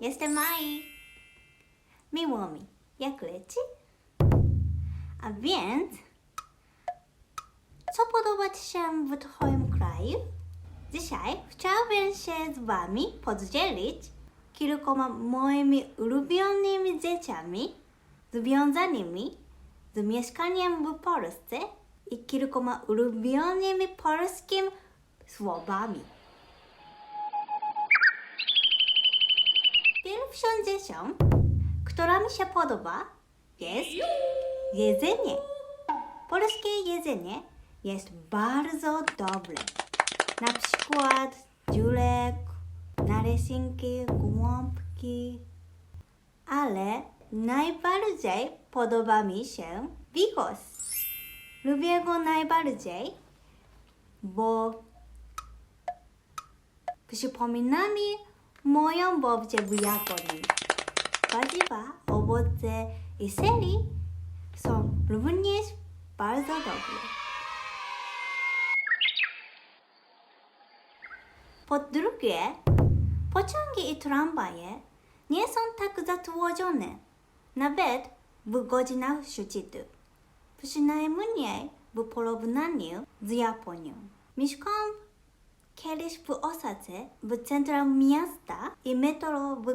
Jestem Mai. Miło mi. Jak leci? A więc, co podoba Ci się w Twoim kraju? Dzisiaj chciałbym się z Wami podzielić kilkoma moimi ulubionymi rzeczami związanymi z mieszkaniem w Polsce i kilkoma ulubionymi polskimi słowami. Pierwszą rzeczą, która mi się podoba, jest jedzenie. Polskie jedzenie jest bardzo dobre. Na przykład dziurek, naleśniki, gołąbki. Ale najbardziej podoba mi się bigos. Lubię go najbardziej, bo przypomina mi moją babcię w Japonii. Warzywa, owoce i sery są również bardzo dobre. Po drugie, pociągi i tramwaje nie są tak zatłoczone, nawet w godzinach szczytu. Przynajmniej w porównaniu z Japonią. Mieszkam kiedyś w Osace, w centrum miasta i metro w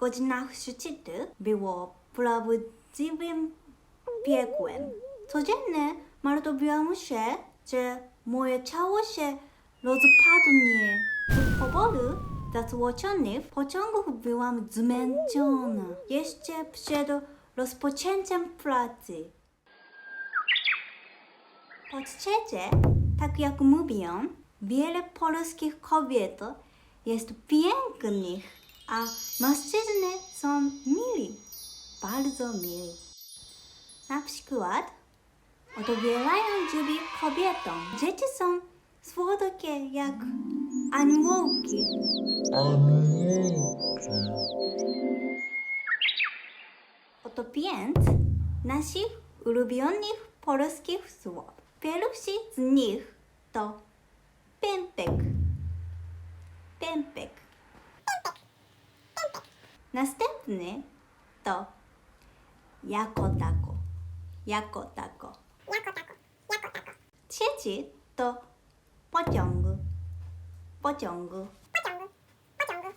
godzinach szczytu było prawdziwym piekłem. Codziennie martwiłam się, że moje ciało się rozpadnie. Z powodu zatłoczonych pociągów byłam zmęczona. Jeszcze przed rozpoczęciem pracy. Po trzecie, tak jak mówią, wiele polskich kobiet jest pięknych, a mężczyźni są mili, bardzo mili. Na przykład otwierają drzwi kobietom. Dzieci są słodkie jak aniołki. Oto pięć naszych ulubionych polskich słów. Pierwszy z nich to pępek. Pępek. Następny to jako tako. Jako tako. Trzeci to pociąg. Pociąg.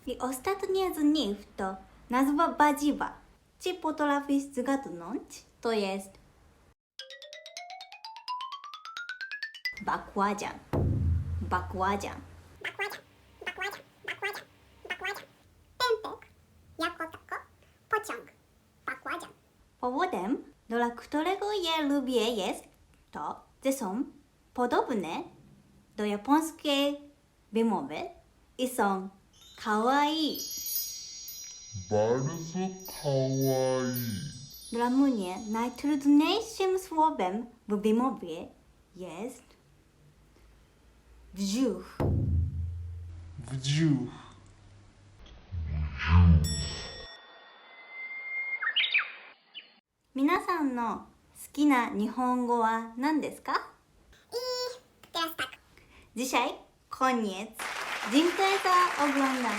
I ostatnie z nich to nazwa warzywa. Czy potrafisz zgadnąć? To jest bakładzian. Bakładzian. Pępek, jako tako, pociąg, bakładzian. Powodem, dla którego je lubię jest to, że są podobne do japońskiej wymowy i są kawaii. bardzo kawaii. Dla mnie najtrudniejszym słowem w wymowie jest Вджух. さんの好きな日本語は何ですかいい、プテスタク。次回、今、とおぐんだん。